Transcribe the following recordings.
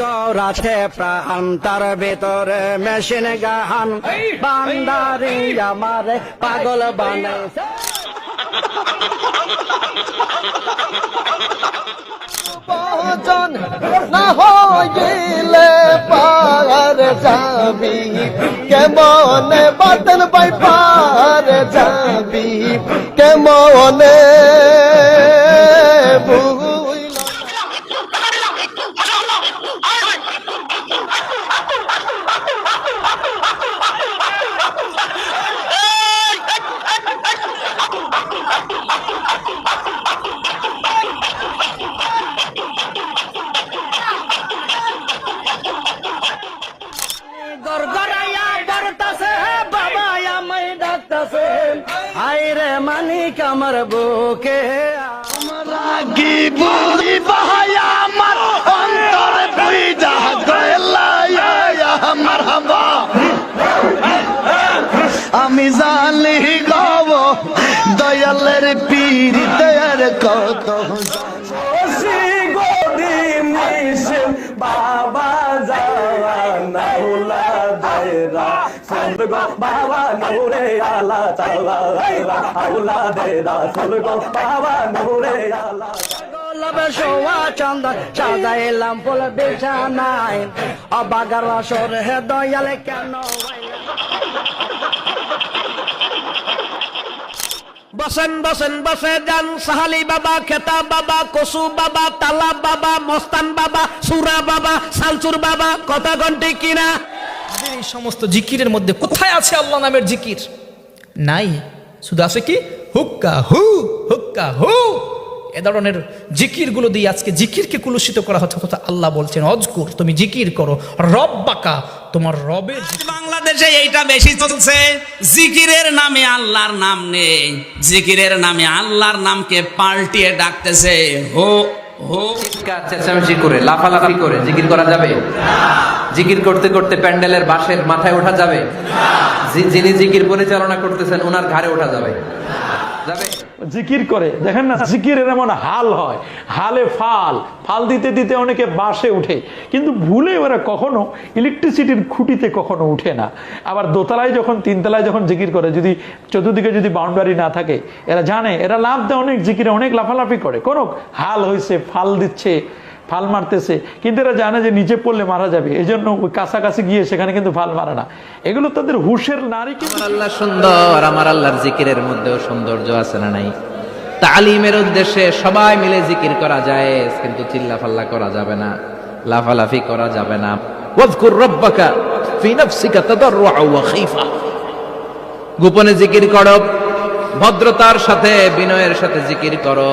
তোর আছে প্রাণ তার ভিতরে মেশিন গাহান। বান্দারি আমার পাগল বানাইছে ভজন না হইলে পার যাবি। কেমনে বাতন বাই পার যাবি? কেমনে মানিক আমার বুকে কি বুঝি বাহায়া আমার অন্তরে বুঝা গেলায়া আমার হাবা। আমি জানি গব দয়ালের পীড়িতের কত। যাওয়া বাবা নূরে আলা চালা আউলা বাবা। নূরে আলা সোয়া চন্দন সাজাইলাম ফুল বিছানায়। অবাগার আসর হে দয়ালে কেন বসেন বসেন বসে যান সাহালি বাবা খেতা বাবা কসু বাবা তালা বাবা মস্তান বাবা সুরা বাবা সালচুর বাবা কথা ঘন্টি কিনা? আমাদের এই সমস্ত জিকিরের মধ্যে কোথায় আছে আল্লাহ নামের জিকির? নাই। শুধু আছে কি? হুক্কা হু হুক্কা হু। এ ধরনের জিকিরগুলো দিয়ে আজকে জিকিরকে কুলুষিত করা হচ্ছে কথা আল্লাহ বলছেন, অজকুর, তুমি জিকির করো। রব বাকা তোমার জিকির বাংলাদেশে এইটা বেশি চলছে। জিকিরের নামে আল্লাহর নাম নেই। জিকিরের নামে আল্লাহর নামকে পাল্টিয়ে ডাকতেছে হো চিৎকার চেঁচামেচি করে, লাফালাফি করে, জিকির করা যাবে? জিকির করতে করতে প্যান্ডেলের বাঁশের মাথায় ওঠা যাবে? যিনি জিকির পরিচালনা করতেছেন, ওনার ঘাড়ে ওঠা যাবে। জিকির করে। দেখেন না, জিকিরের এমন হাল হয়। হালে ফাল। ফাল দিতে দিতে অনেকে বাসে উঠে। কিন্তু ভুলে ওরা কখনো ইলেকট্রিসিটির খুঁটিতে কখনো উঠে না। আবার দোতলায় যখন, তিনতলায় যখন জিকির করে, যদি চতুর্দিকে যদি বাউন্ডারি না থাকে, এরা জানে, এরা লাভ দেয় অনেক জিকিরে, অনেক লাফালাফি করে। কোনো হাল হয়েছে ফাল দিচ্ছে ফাল মারতেছে। কিন্তু এরা জানে যে নিচে পড়লে মারা যাবে। এই জন্য ওই কাছাকাছি গিয়ে সেখানে কিন্তু ফাল মারে না। এগুলো তাদের হুশের নারী কিন্তু আল্লাহ সুন্দর, আমার আল্লাহর জিকিরের মধ্যেও সৌন্দর্য আছে না নাই? তালিমের উদ্দেশ্যে সবাই মিলে জিকির করা যায় কিন্তু চিল্লাফাল্লা করা যাবে না, লাফালাফি করা যাবে না। ওয়াজকুর রব্বাকা ফি নাফসিকা তাদাররুআ ওয়া গোপনে জিকির করো, ভদ্রতার সাথে, বিনয়ের সাথে জিকির করো।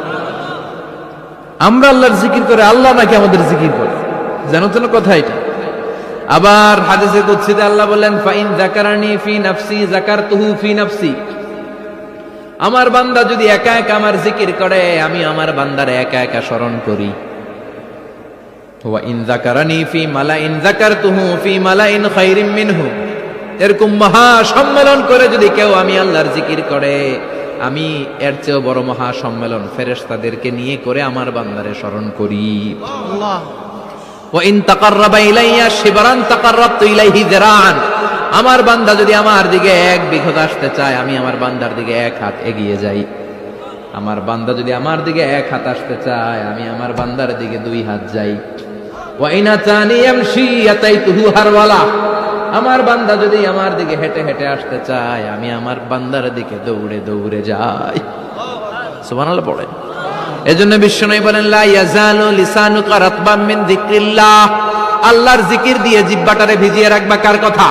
আমরা আল্লাহর জিকির করে আল্লাহ নাকি আমাদের জিকির করে। জানো তো কথা এটা? আবার হাদিসে কুদসিতে আল্লাহ বললেন, ফাইন জাকারানি ফি নাফসি জাকারতুহু ফি নাফসি। আমার বান্দা যদি একা একা আমার জিকির করে, আমি আমার বান্দারে একা একা স্মরণ করি। ইন জাকারানি ফি মালা মালাইন জাকারতুহু ফি মালাইন খাইরিম মিনহু। এরকম মহা সম্মেলন করে যদি কেউ আমি আল্লাহর জিকির করে আমি এর চেয়েও বড় মহা সম্মেলন ফেরেশতাদেরকে নিয়ে করে আমার বান্দারে স্মরণ করি। ওয়াইন তাকাররাবা ইলাইয়া শিবরান তাকাররাবতু ইলাইহি যিরাআন। আমার বান্দা যদি আমার দিকে এক বিঘত আসতে চায় আমি আমার বান্দার দিকে এক হাত এগিয়ে যাই। আমার বান্দা যদি আমার দিকে এক হাত আসতে চায় আমি আমার বান্দার দিকে দুই হাত যাই। ওয়াইন আতানি ইয়ামশি আতাইতুহু হারওয়ালা। আমার বান্দা যদি আমার দিকে হেঁটে হেঁটে আসতে চায়, আমি আমার বান্দার দিকে দৌড়ে দৌড়ে যাই। সুবহানাল্লাহ পড়ে। এজন্য বিশ্বনবী বলেন, লা ইয়াজালু লিসানুকা রাতবাম মিন যিকরিল্লাহ। আল্লাহর জিকির দিয়ে জিহ্বাটারে ভিজিয়ে রাখবা কার কথা?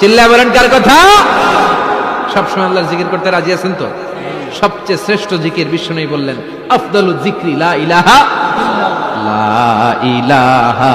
চিল্লায় বলেন, কার কথা? সবসময় আল্লাহর জিকির করতে রাজি আছেন তো? সবচেয়ে শ্রেষ্ঠ জিকির বিশ্বনবী বললেন, আফদালু জিকরি লা ইলাহা লা ইলাহা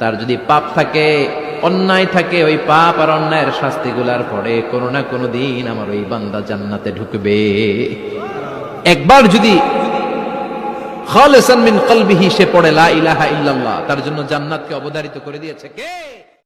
তার যদি পাপ থাকে, অন্যায় থাকে, ওই পাপ আর অন্যায়ের শাস্তিগুলার পরে কোনো না কোনো দিন আমার ওই বান্দা জান্নাতে ঢুকবে। একবার যদি খালেসান মিন কলবিহি সে পড়ে, লা ইলাহা ইল্লাল্লাহ, তার জন্য জান্নাতকে অবধারিত করে দিয়েছে কে?